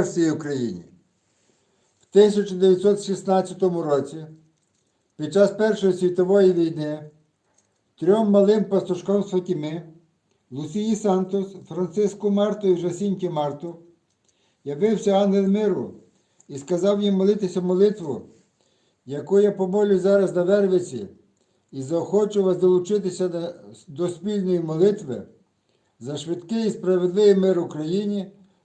всій Україні. В 1916 році, під час Першої світової війни, трьом малим пастушкам з Фатіми, Лусії Сантос, Франциску Марту і Жасінті Марту, явився ангел миру і сказав їм молитися молитву, яку я помолю зараз на Вервиці, і заохочу вас долучитися до- до спільної молитви за швидкий і справедливий мир Україні,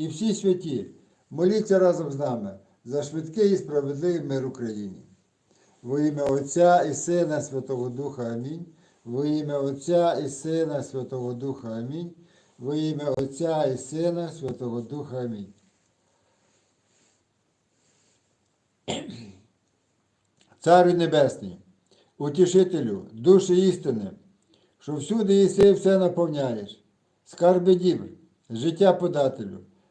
і всі святі, моліться разом з нами за швидкий і справедливий мир Україні. Во ім'я Отця і Сина Святого Духа Амінь. Во ім'я Отця і Сина Святого Духа Амінь. Во ім'я Отця і Сина Святого Духа Амінь. Царю Небесний, утішителю, душі істини, що всюди єси все наповняєш, скарби дібр, життя подателю,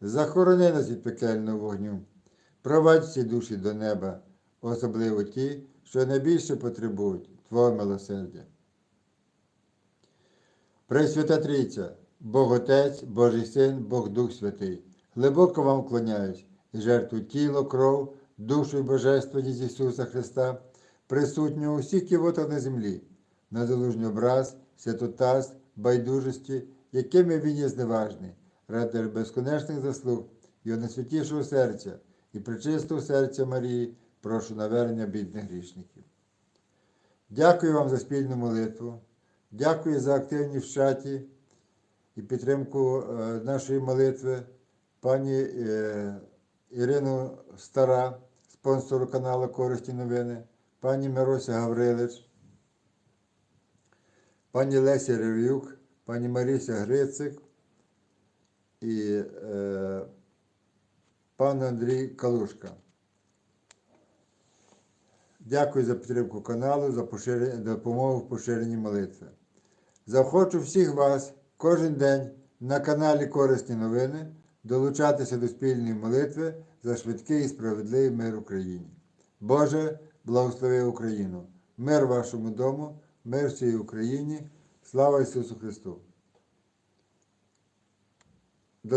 захорони нас від пекельного вогню, провадь всі душі до неба, особливо ті, що найбільше потребують Твого милосердя. Пресвята Трійця, Бог Отець, Божий Син, Бог Дух Святий, глибоко вам вклоняюсь і жертву тіло, кров, душу і божественність Ісуса Христа, присутнього у всіх кивотах на землі, на залужний образ, святотаз, байдужості, якими він є зневажний, ради безконечних заслуг Його найсвятішого серця і причистого серця Марії, прошу навернення бідних грішників. Дякую вам за спільну молитву. Дякую за активність в чаті і підтримку е, нашої молитви. Пані е, Ірину Стара, спонсору каналу Корисні новини, пані Мирося Гаврилич, пані Леся Рев'юк, пані Маріся Грицик і е, пан Андрій Калушка. Дякую за підтримку каналу, за поширення, допомогу в поширенні молитви. Захочу всіх вас кожен день на каналі Корисні новини долучатися до спільної молитви за швидкий і справедливий мир Україні. Боже, благослови Україну! Мир вашому дому, мир всій Україні! Слава Ісусу Христу!